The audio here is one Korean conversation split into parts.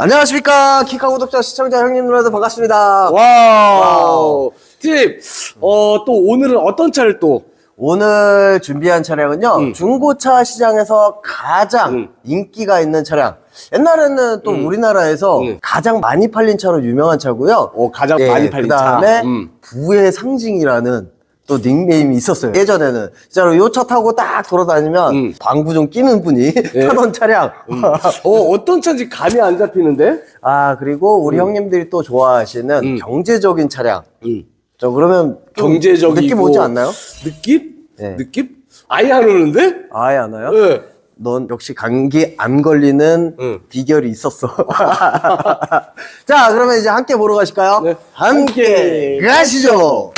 안녕하십니까 키카 구독자 시청자 형님 누나들 반갑습니다 와우. 팀, 어, 또 오늘은 어떤 차를 또? 오늘 준비한 차량은요 음. 중고차 시장에서 가장 음. 인기가 있는 차량 옛날에는 또 음. 우리나라에서 음. 가장 많이 팔린 차로 유명한 차고요 어, 가장 예, 많이 팔린 그다음에 차. 음. 부의 상징이라는 또 닉네임이 있었어요 예전에는 진짜로 요 차 타고 딱 돌아다니면 음. 방구 좀 끼는 분이 타던 차량 어, 어떤 차인지 감이 안 잡히는데? 아 그리고 우리 형님들이 또 좋아하시는 음. 경제적인 차량 음. 저 그러면 좀 경제적이고. 느낌 오지 않나요? 느낌? 네. 느낌? 아예 안 오는데? 아예 안 와요? 네. 넌 역시 감기 안 걸리는 응. 비결이 있었어. 자, 그러면 이제 함께 보러 가실까요? 네. 함께 가시죠.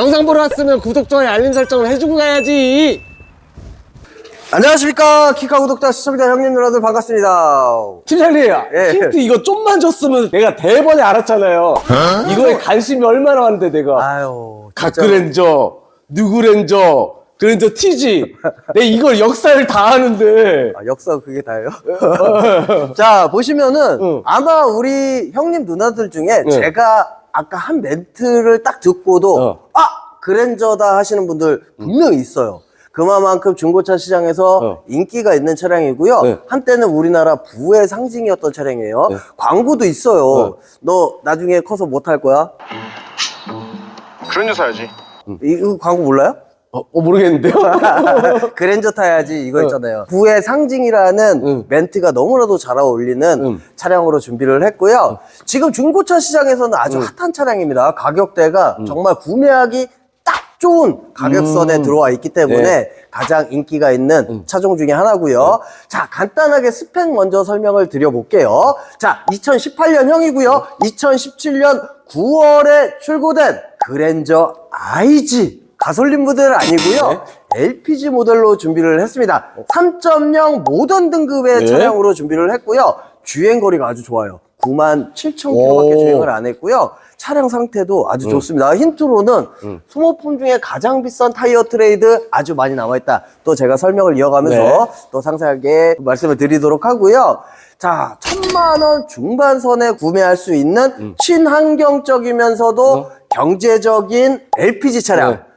영상 보러 왔으면 구독, 좋아요, 알림 설정을 해주고 가야지. 안녕하십니까. 키카 구독자 시청자 형님 누나들 반갑습니다. 팀장님, 예. 힌트 이거 좀만 줬으면 내가 대번에 알았잖아요. 이거에 관심이 얼마나 많은데 내가. 아유. 각그랜저, 누구랜저, 그랜저 TG. 내 이걸 역사를 다 아는데. 아, 역사 그게 다예요? 자, 보시면은 응. 아마 우리 형님 누나들 중에 응. 제가 아까 한 멘트를 딱 듣고도 어. 아, 그랜저다 하시는 분들 분명히 있어요. 그만큼 중고차 시장에서 어. 인기가 있는 차량이고요. 네. 한때는 우리나라 부의 상징이었던 차량이에요. 네. 광고도 있어요. 네. 너 나중에 커서 뭐탈 거야? 그런 줄 사야지. 이- 이거 광고 몰라요? 어, 어, 모르겠는데요? 그랜저 타야지 이거 어. 있잖아요. 부의 상징이라는 응. 멘트가 너무나도 잘 어울리는 응. 차량으로 준비를 했고요. 지금 중고차 시장에서는 아주 핫한 차량입니다. 가격대가 정말 구매하기 딱 좋은 가격선에 음. 들어와 있기 때문에 네. 가장 인기가 있는 차종 중에 하나고요. 자, 간단하게 스펙 먼저 설명을 드려볼게요. 자, 2018년형이고요. 2017년 9월에 출고된 그랜저 IG 가솔린 모델 아니고요. LPG 모델로 준비를 했습니다. 3.0 모던 등급의 네. 차량으로 준비를 했고요. 주행 거리가 아주 좋아요. 9만 7천 킬로밖에 오. 주행을 안 했고요. 차량 상태도 아주 좋습니다. 힌트로는 소모품 중에 가장 비싼 타이어 트레이드 아주 많이 남아있다. 또 제가 설명을 이어가면서 네. 또 상세하게 말씀을 드리도록 하고요. 자, 천만 원 중반선에 구매할 수 있는 친환경적이면서도 어? 경제적인 LPG 차량. 네.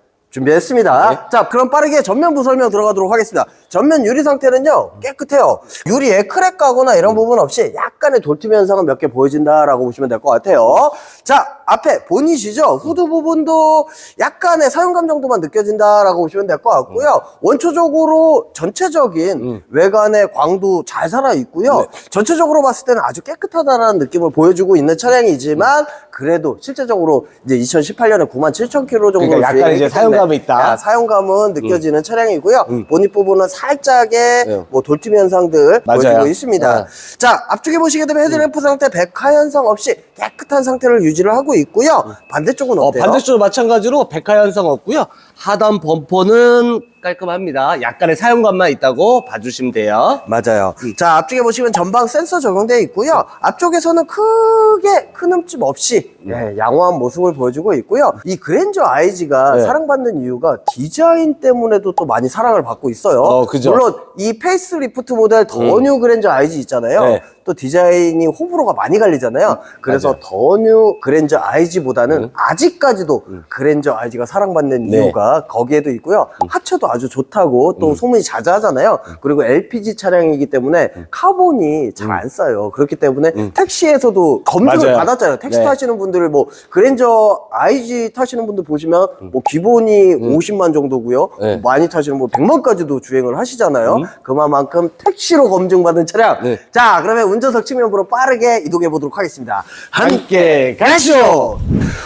준비했습니다. 자, 그럼 빠르게 전면부 설명 들어가도록 하겠습니다. 전면 유리 상태는요, 깨끗해요. 유리에 크랙 가거나 이런 부분 없이 약간의 돌팀 현상은 몇 개 보여진다라고 보시면 될 것 같아요. 자, 앞에 보닛이죠. 후드 부분도 약간의 사용감 정도만 느껴진다라고 보시면 될 것 같고요. 원초적으로 전체적인 외관의 광도 잘 살아있고요. 전체적으로 봤을 때는 아주 깨끗하다라는 느낌을 보여주고 있는 차량이지만, 그래도 실제적으로 이제 2018년에 9만 7천 킬로 정도 그러니까 약간 이제 때문에 사용감이 있다. 야, 사용감은 느껴지는 차량이고요. 보닛 부분은 살짝의 네. 뭐 돌팀 현상들 맞아요. 보여주고 있습니다. 네. 자, 앞쪽에 보시게 되면 헤드램프 상태 백화 현상 없이 깨끗한 상태를 유지를 하고 있고요. 반대쪽은 어, 어때요? 반대쪽도 마찬가지로 백화 현상 없고요. 하단 범퍼는 깔끔합니다. 약간의 사용감만 있다고 봐주시면 돼요. 맞아요. 음. 자, 앞쪽에 보시면 전방 센서 적용되어 있고요. 앞쪽에서는 크게 큰 흠집 없이 음. 예, 양호한 모습을 보여주고 있고요. 이 그랜저 IG가 네. 사랑받는 이유가 디자인 때문에도 또 많이 사랑을 받고 있어요. 어, 그죠. 물론 이 페이스 리프트 모델 더 뉴 그랜저 IG 있잖아요. 네. 또 디자인이 호불호가 많이 갈리잖아요. 그래서 맞아요. 더뉴 그랜저 IG보다는 아직까지도 그랜저 IG가 사랑받는 네. 이유가 거기에도 있고요. 하체도 아주 좋다고 또 소문이 자자하잖아요. 그리고 LPG 차량이기 때문에 카본이 잘 안 싸요. 그렇기 때문에 택시에서도 검증을 맞아요. 받았잖아요. 택시 네. 타시는 분들 뭐 그랜저 IG 타시는 분들 보시면 뭐 기본이 50만 정도고요. 네. 뭐 많이 타시는 뭐 100만까지도 주행을 하시잖아요. 그만큼 택시로 검증받은 차량. 네. 자, 그러면 운전석 측면부로 빠르게 이동해 보도록 하겠습니다. 함께 가시죠.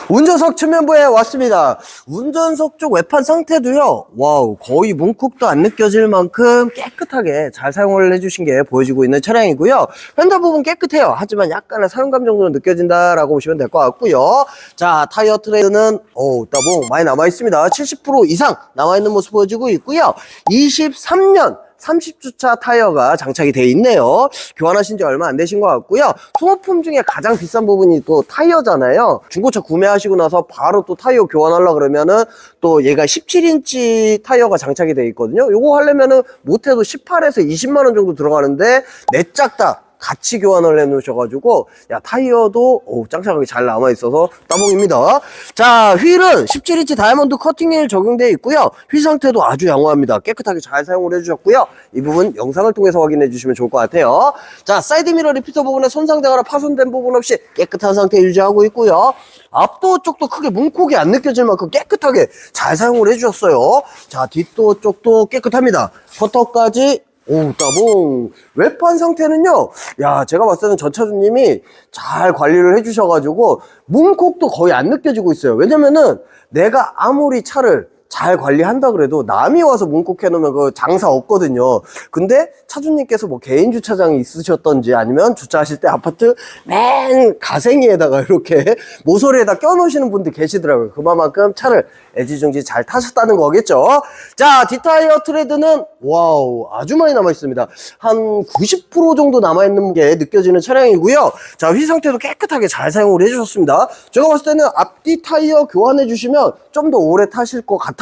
운전석 측면부에 왔습니다. 운전석 쪽 외판 상태도요. 와우, 거의 문콕도 안 느껴질 만큼 깨끗하게 잘 사용을 해주신 게 보여지고 있는 차량이고요. 펜더 부분 깨끗해요. 하지만 약간의 사용감 정도는 느껴진다라고 보시면 될 것 같고요. 자, 타이어 트레이드는 오, 따봉 많이 남아 있습니다. 70% 이상 남아 있는 모습 보여지고 있고요. 23년 30주차 타이어가 장착이 돼 있네요. 교환하신 지 얼마 안 되신 것 같고요. 소모품 중에 가장 비싼 부분이 또 타이어잖아요. 중고차 구매하시고 나서 바로 또 타이어 교환하려 그러면은 또 얘가 17인치 타이어가 장착이 돼 있거든요. 요거 하려면은 못해도 18에서 20만 원 정도 들어가는데 내짝 다 같이 교환을 해 놓으셔가지고 야 타이어도 오, 짱짱하게 잘 남아 있어서 따봉입니다. 자 휠은 17인치 다이아몬드 커팅휠 적용되어 있고요. 휠 상태도 아주 양호합니다. 깨끗하게 잘 사용을 해주셨고요. 이 부분 영상을 통해서 확인해 주시면 좋을 것 같아요. 자 사이드 미러 리피터 부분에 손상되거나 파손된 부분 없이 깨끗한 상태 유지하고 있고요. 앞도 쪽도 크게 문콕이 안 느껴질 만큼 깨끗하게 잘 사용을 해주셨어요. 자 뒷도 쪽도 깨끗합니다. 커터까지 오, 따봉. 외판 상태는요, 야, 제가 봤을 때는 전차주님이 잘 관리를 해주셔가지고, 문콕도 거의 안 느껴지고 있어요. 왜냐면은, 내가 아무리 차를 잘 관리한다 그래도 남이 와서 문콕 해 놓으면 그 장사 없거든요. 근데 차주님께서 뭐 개인 주차장이 있으셨던지 아니면 주차하실 때 아파트 맨 가생이에다가 이렇게 모서리에다 껴놓으시는 분들 계시더라고요. 그만큼 차를 애지중지 잘 타셨다는 거겠죠. 자, 뒷타이어 트레드는 와우 아주 많이 남아 있습니다. 한 90% 정도 남아 있는 게 느껴지는 차량이고요. 자, 휠 상태도 깨끗하게 잘 사용을 해주셨습니다. 제가 봤을 때는 앞뒤 타이어 교환해 주시면 좀 더 오래 타실 것 같아요.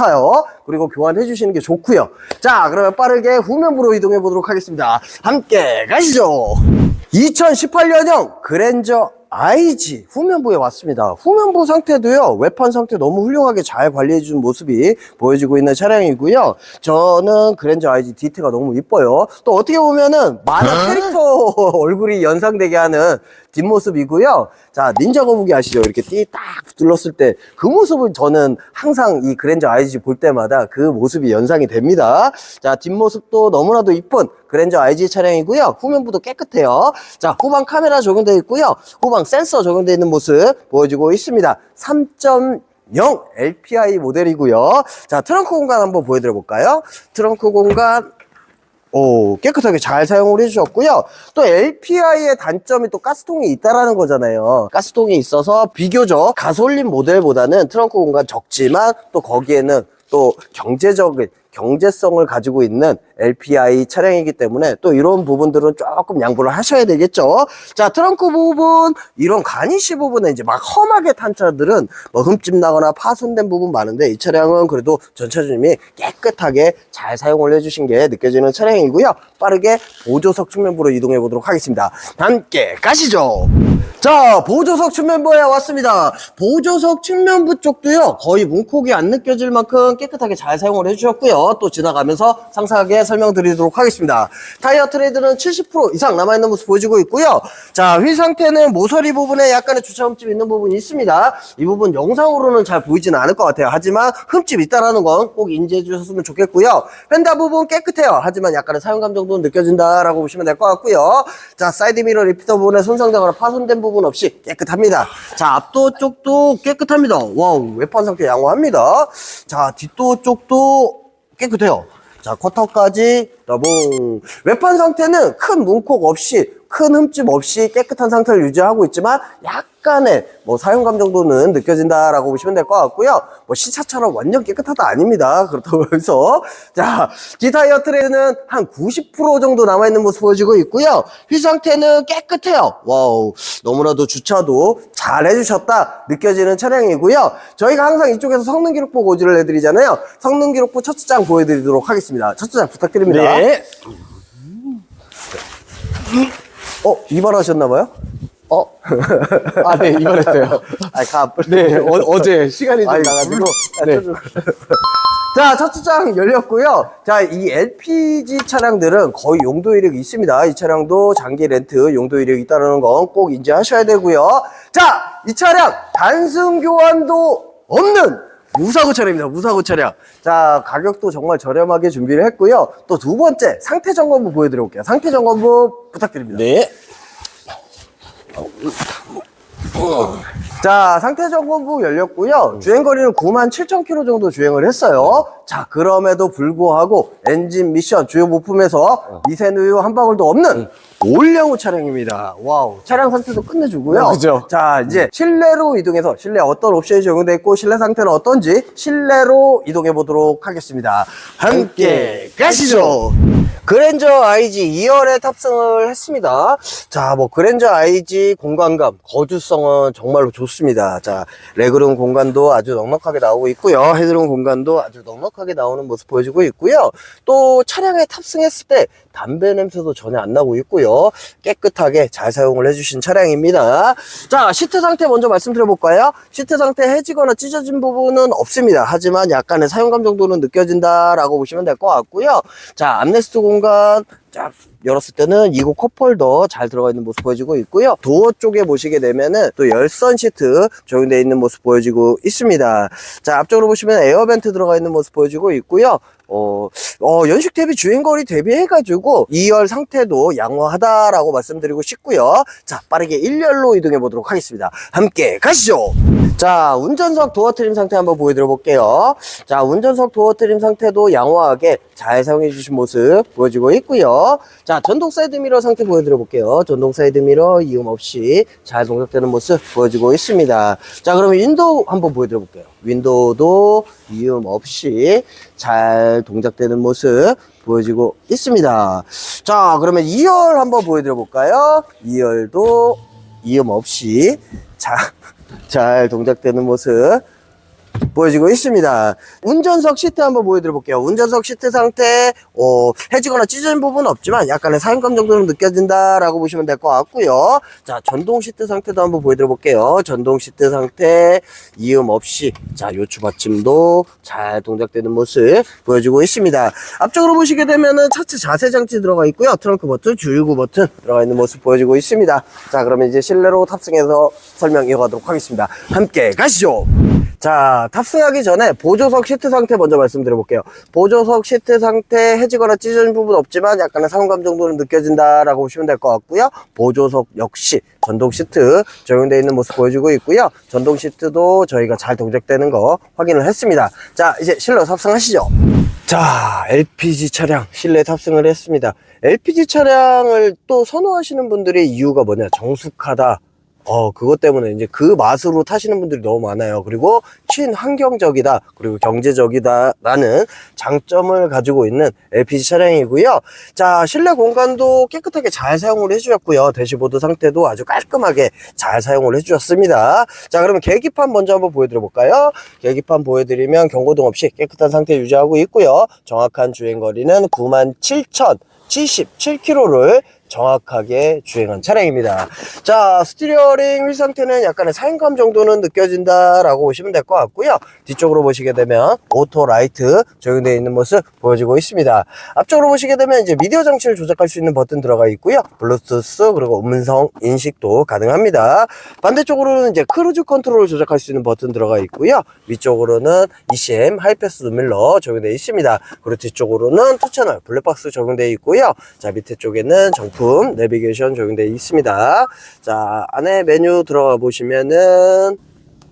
그리고 교환해 주시는 게 좋고요. 자, 그러면 빠르게 후면부로 이동해 보도록 하겠습니다. 함께 가시죠. 2018년형 그랜저 IG 후면부에 왔습니다. 후면부 상태도요, 외판 상태 너무 훌륭하게 잘 관리해준 모습이 보여지고 있는 차량이고요. 저는 그랜저 IG 디테가 너무 이뻐요. 또 어떻게 보면은 만화 캐릭터 얼굴이 연상되게 하는 뒷모습이고요. 자, 닌자 거북이 아시죠? 이렇게 띠 딱 둘렀을 때 그 모습을 저는 항상 이 그랜저 IG 볼 때마다 그 모습이 연상이 됩니다. 자, 뒷모습도 너무나도 이쁜 그랜저 IG 차량이고요. 후면부도 깨끗해요. 자, 후방 카메라 적용되어 있고요. 후방 센서 적용되어 있는 모습 보여주고 있습니다. 3.0 LPI 모델이고요. 자, 트렁크 공간 한번 보여드려 볼까요? 트렁크 공간 오, 깨끗하게 잘 사용을 해주셨고요. 또 LPI의 단점이 또 가스통이 있다라는 거잖아요. 가스통이 있어서 비교적 가솔린 모델보다는 트렁크 공간 적지만 또 거기에는 또 경제적인 경제성을 가지고 있는 LPI 차량이기 때문에 또 이런 부분들은 조금 양보를 하셔야 되겠죠. 자, 트렁크 부분, 이런 가니시 부분에 이제 막 험하게 탄 차들은 뭐 흠집 나거나 파손된 부분 많은데 이 차량은 그래도 전차주님이 깨끗하게 잘 사용을 해주신 게 느껴지는 차량이고요. 빠르게 보조석 측면부로 이동해 보도록 하겠습니다. 함께 가시죠. 자, 보조석 측면부에 왔습니다. 보조석 측면부 쪽도요, 거의 문콕이 안 느껴질 만큼 깨끗하게 잘 사용을 해주셨고요. 또 지나가면서 상세하게 설명드리도록 하겠습니다. 타이어 트레이드는 70% 이상 남아있는 모습 보여지고 있고요. 자, 휠 상태는 모서리 부분에 약간의 주차 흠집 있는 부분이 있습니다. 이 부분 영상으로는 잘 보이지는 않을 것 같아요. 하지만 흠집 있다라는 건 꼭 인지해 주셨으면 좋겠고요. 펜다 부분 깨끗해요. 하지만 약간의 사용감 정도는 느껴진다라고 보시면 될 것 같고요. 자, 사이드 미러 리피터 부분에 손상되거나 파손된 부분 없이 깨끗합니다. 자, 앞도 쪽도 깨끗합니다. 와우, 외판 상태 양호합니다. 자, 뒷도 쪽도 깨끗해요. 자, 쿼터까지 더봉. 외판 상태는 큰 문콕 없이, 큰 흠집 없이 깨끗한 상태를 유지하고 있지만 약간의 뭐 사용감 정도는 느껴진다라고 보시면 될 것 같고요. 뭐 시차처럼 완전 깨끗하다 아닙니다. 그렇다고 해서 자, 디타이어 트레이는 한 90% 정도 남아있는 모습 보여지고 있고요. 휠 상태는 깨끗해요. 와우, 너무나도 주차도 잘 해주셨다 느껴지는 차량이고요. 저희가 항상 이쪽에서 성능 기록부 고지를 해드리잖아요. 성능 기록부 첫장 보여드리도록 하겠습니다. 첫장 부탁드립니다. 네. 어, 이발하셨나봐요? 어? 아, 네, 이번했어요. 아, 가. 네, 어, 제 시간이 좀 아이, 나가지고. 네. 네. 자, 첫 주장 열렸고요. 자, 이 LPG 차량들은 거의 용도 이력이 있습니다. 이 차량도 장기 렌트 용도 이력이 있다는 건 꼭 인지하셔야 되고요. 자, 이 차량 단순 교환도 없는 무사고 차량입니다. 무사고 차량. 자, 가격도 정말 저렴하게 준비를 했고요. 또 두 번째 상태 점검부 보여드려 볼게요. 상태 점검부 부탁드립니다. 네. 자, 상태 점검부 열렸고요. 주행 거리는 9만 7천 킬로 정도 주행을 했어요. 자, 그럼에도 불구하고 엔진 미션 주요 부품에서 미세누 한 방울도 없는 올영우 차량입니다. 와우. 차량 상태도 끝내주고요. 그죠. 자, 이제 실내로 이동해서 실내 어떤 옵션이 적용되어 있고 실내 상태는 어떤지 실내로 이동해 보도록 하겠습니다. 함께 가시죠. 그랜저 IG 2열에 탑승을 했습니다. 자, 뭐 그랜저 IG 공간감, 거주성은 정말로 좋습니다. 자, 레그룸 공간도 아주 넉넉하게 나오고 있고요. 헤드룸 공간도 아주 넉넉하게 나오는 모습 보여주고 있고요. 또 차량에 탑승했을 때 담배 냄새도 전혀 안 나고 있고요. 깨끗하게 잘 사용을 해주신 차량입니다. 자, 시트 상태 먼저 말씀드려볼까요? 시트 상태 해지거나 찢어진 부분은 없습니다. 하지만 약간의 사용감 정도는 느껴진다라고 보시면 될 것 같고요. 자, 암레스트 공간 쫙 열었을 때는 이거 컵홀더 잘 들어가 있는 모습 보여지고 있고요. 도어 쪽에 보시게 되면은 또 열선 시트 적용되어 있는 모습 보여지고 있습니다. 자, 앞쪽으로 보시면 에어벤트 들어가 있는 모습 보여지고 있고요. 어, 어, 연식 대비 주행거리 대비해가지고 2열 상태도 양호하다라고 말씀드리고 싶고요. 자, 빠르게 1열로 이동해 보도록 하겠습니다. 함께 가시죠! 자, 운전석 도어 트림 상태 한번 보여드려 볼게요. 자, 운전석 도어 트림 상태도 양호하게 잘 사용해 주신 모습 보여지고 있고요. 자, 전동 사이드 미러 상태 보여드려 볼게요. 전동 사이드 미러 이음 없이 잘 동작되는 모습 보여지고 있습니다. 자, 그러면 윈도우 한번 보여드려 볼게요. 윈도우도 이음 없이 잘 동작되는 모습 보여지고 있습니다. 자, 그러면 2열 한번 보여드려 볼까요? 2열도 이음 없이 잘, 잘 동작되는 모습 보여지고 있습니다. 운전석 시트 한번 보여드려 볼게요. 운전석 시트 상태, 어, 해지거나 찢어진 부분은 없지만 약간의 사용감 정도는 느껴진다라고 보시면 될 것 같고요. 자, 전동 시트 상태도 한번 보여드려 볼게요. 전동 시트 상태, 이음 없이, 자, 요추 받침도 잘 동작되는 모습 보여주고 있습니다. 앞쪽으로 보시게 되면은 차체 자세 장치 들어가 있고요. 트렁크 버튼, 주유구 버튼 들어가 있는 모습 보여지고 있습니다. 자, 그러면 이제 실내로 탑승해서 설명 이어가도록 하겠습니다. 함께 가시죠! 자, 탑승하기 전에 보조석 시트 상태 먼저 말씀드려 볼게요. 보조석 시트 상태 해지거나 찢어진 부분 없지만 약간의 사용감 정도는 느껴진다 라고 보시면 될 것 같고요. 보조석 역시 전동 시트 적용되어 있는 모습 보여주고 있고요. 전동 시트도 저희가 잘 동작되는 거 확인을 했습니다. 자, 이제 실내 탑승하시죠. 자, LPG 차량 실내 탑승을 했습니다. LPG 차량을 또 선호하시는 분들의 이유가 뭐냐? 정숙하다. 어, 그것 때문에 이제 그 맛으로 타시는 분들이 너무 많아요. 그리고 친환경적이다, 그리고 경제적이다라는 장점을 가지고 있는 LPG 차량이고요. 자, 실내 공간도 깨끗하게 잘 사용을 해주셨고요. 대시보드 상태도 아주 깔끔하게 잘 사용을 해주셨습니다. 자, 그러면 계기판 먼저 한번 보여드려 볼까요? 계기판 보여드리면 경고등 없이 깨끗한 상태 유지하고 있고요. 정확한 주행거리는 97,077km를 정확하게 주행한 차량입니다. 자, 스티어링 휠 상태는 약간의 사용감 정도는 느껴진다라고 보시면 될 것 같고요. 뒤쪽으로 보시게 되면 오토 라이트 적용되어 있는 모습 보여지고 있습니다. 앞쪽으로 보시게 되면 이제 미디어 장치를 조작할 수 있는 버튼 들어가 있고요. 블루투스 그리고 음성 인식도 가능합니다. 반대쪽으로는 이제 크루즈 컨트롤 조작할 수 있는 버튼 들어가 있고요. 위쪽으로는 ECM 하이패스 눈밀러 적용되어 있습니다. 그리고 뒤쪽으로는 투채널 블랙박스 적용되어 있고요. 자, 밑에 쪽에는 정품 내비게이션 적용되어 있습니다. 자, 안에 메뉴 들어가 보시면은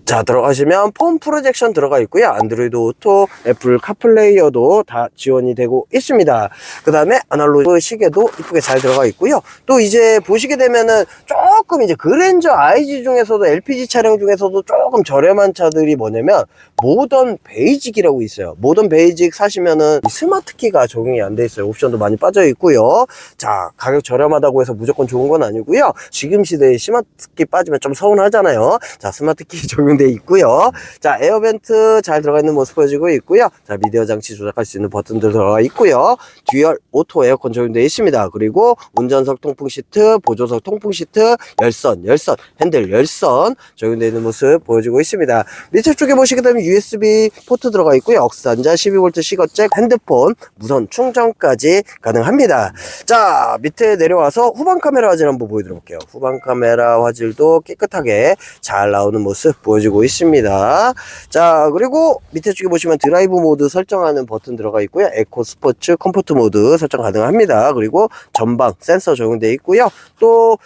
자 들어가시면 폰 프로젝션 들어가 있고요. 안드로이드 오토 애플 카플레이어도 다 지원이 되고 있습니다. 그 다음에 아날로그 시계도 이쁘게 잘 들어가 있고요. 또 이제 보시게 되면은 조금 이제 그랜저 IG 중에서도 LPG 차량 중에서도 조금 저렴한 차들이 뭐냐면 모던 베이직이라고 있어요. 모던 베이직 사시면은 이 스마트키가 적용이 안 돼 있어요. 옵션도 많이 빠져 있고요. 자 가격 저렴하다고 해서 무조건 좋은 건 아니고요. 지금 시대에 스마트키 빠지면 좀 서운하잖아요. 자 스마트키 적용 돼 있고요. 자 에어벤트 잘 들어가 있는 모습 보여지고 있고요. 자 미디어 장치 조작할 수 있는 버튼들 들어가 있고요. 듀얼 오토 에어컨 적용되어 있습니다. 그리고 운전석 통풍 시트 보조석 통풍 시트 열선 열선 핸들 열선 적용되어 있는 모습 보여지고 있습니다. 밑에 쪽에 보시게 되면 USB 포트 들어가 있고요. 억산자 12V 시거잭 핸드폰 무선 충전까지 가능합니다. 자 밑에 내려와서 후방 카메라 화질 한번 보여드려 볼게요. 후방 카메라 화질도 깨끗하게 잘 나오는 모습 보여주고 있습니다. 자 그리고 밑에 쪽에 보시면 드라이브 모드 설정하는 버튼 들어가 있고요. 에코 스포츠 컴포트 모드 설정 가능합니다. 그리고 전방 센서 적용되어 있고요. 또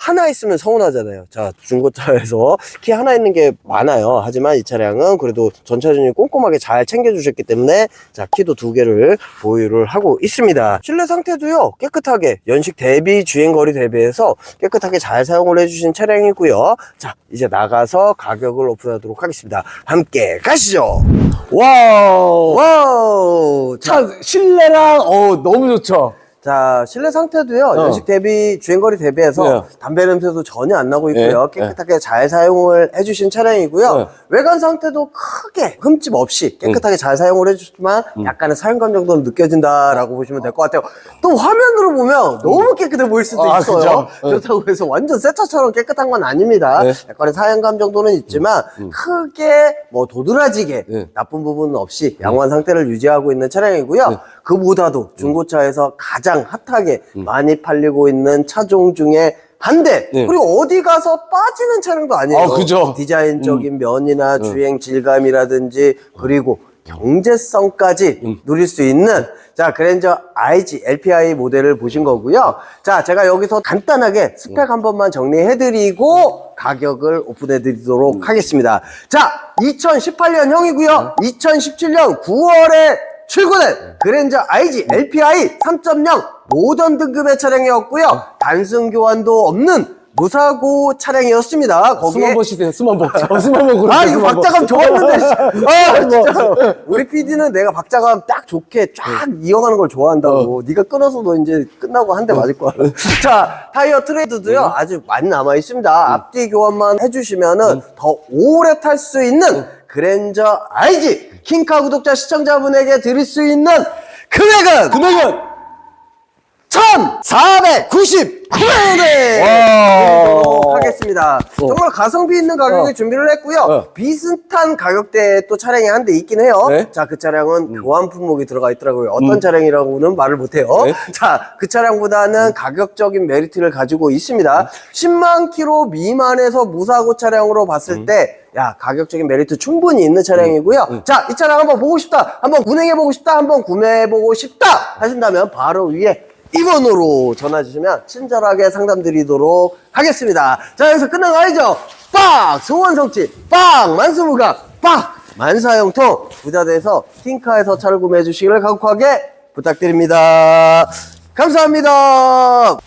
하나 있으면 서운하잖아요. 자, 중고차에서 키 하나 있는 게 많아요. 하지만 이 차량은 그래도 전차주님 꼼꼼하게 잘 챙겨주셨기 때문에 자, 키도 두 개를 보유를 하고 있습니다. 실내 상태도요, 깨끗하게 연식 대비, 주행거리 대비해서 깨끗하게 잘 사용을 해주신 차량이고요. 자, 이제 나가서 가격을 오픈하도록 하겠습니다. 함께 가시죠. 와우. 와우! 자, 차 실내랑 어 너무 좋죠. 자, 실내 상태도요, 어. 연식 대비, 주행거리 대비해서 네. 담배 냄새도 전혀 안 나고 있고요. 네. 깨끗하게 잘 사용을 해주신 차량이고요. 네. 외관 상태도 크게 흠집 없이 깨끗하게 잘 사용을 해주지만 약간의 사용감 정도는 느껴진다라고 보시면 될 것 같아요. 또 화면으로 보면 너무 깨끗해 보일 수도 아, 있어요. 네. 그렇다고 해서 완전 새 차처럼 깨끗한 건 아닙니다. 네. 약간의 사용감 정도는 있지만 크게 뭐 도드라지게 네. 나쁜 부분은 없이 양호한 상태를 유지하고 있는 차량이고요. 그보다도 중고차에서 가장 핫하게 많이 팔리고 있는 차종 중에 한 대. 네. 그리고 어디 가서 빠지는 차량도 아니에요. 아, 그죠. 디자인적인 면이나 주행 질감이라든지 그리고 경제성까지 누릴 수 있는 자 그랜저 IG LPI 모델을 보신 거고요. 자 제가 여기서 간단하게 스펙 한 번만 정리해드리고 가격을 오픈해드리도록 하겠습니다. 자 2018년형이고요. 2017년 9월에 출고된 그랜저 IG LPI 3.0 모던 등급의 차량이었고요. 단순 교환도 없는 무사고 차량이었습니다. 숨 거기에 한번 쉬세요. 숨 한번. 어, 숨 한번 고르세요. 아, 이거. 박자감 좋았는데. 씨. 아, 진짜. 우리 PD는 내가 박자감 딱 좋게 쫙 이어가는 걸 좋아한다고. 네가 끊어서 너 이제 끝나고 한 대 맞을 거야. 자, 타이어 트레이드도요, 아직 많이 남아 있습니다. 앞뒤 교환만 해주시면은 더 오래 탈 수 있는 그랜저 IG 킹카 구독자 시청자분에게 드릴 수 있는 금액은 금액은 1,499원에 와. 드리도록 하겠습니다. 정말 가성비 있는 가격에 어. 준비를 했고요. 어. 비슷한 가격대에 또 차량이 한 대 있긴 해요. 네. 자, 그 차량은 교환 품목이 들어가 있더라고요. 어떤 차량이라고는 말을 못해요. 네. 자, 그 차량보다는 가격적인 메리트를 가지고 있습니다. 10만 킬로 미만에서 무사고 차량으로 봤을 때 야, 가격적인 메리트 충분히 있는 차량이고요. 자, 이 차량 한번 보고 싶다. 한번 운행해 보고 싶다. 한번 구매해 보고 싶다. 하신다면 바로 위에 2번으로 전화 주시면 친절하게 상담 드리도록 하겠습니다. 자, 여기서 끝난 거 아니죠? 빡! 소원성취! 빡! 만수무각! 빡! 만사형통! 부자대에서 킹카에서 차를 구매해 주시기를 간곡하게 부탁드립니다. 감사합니다.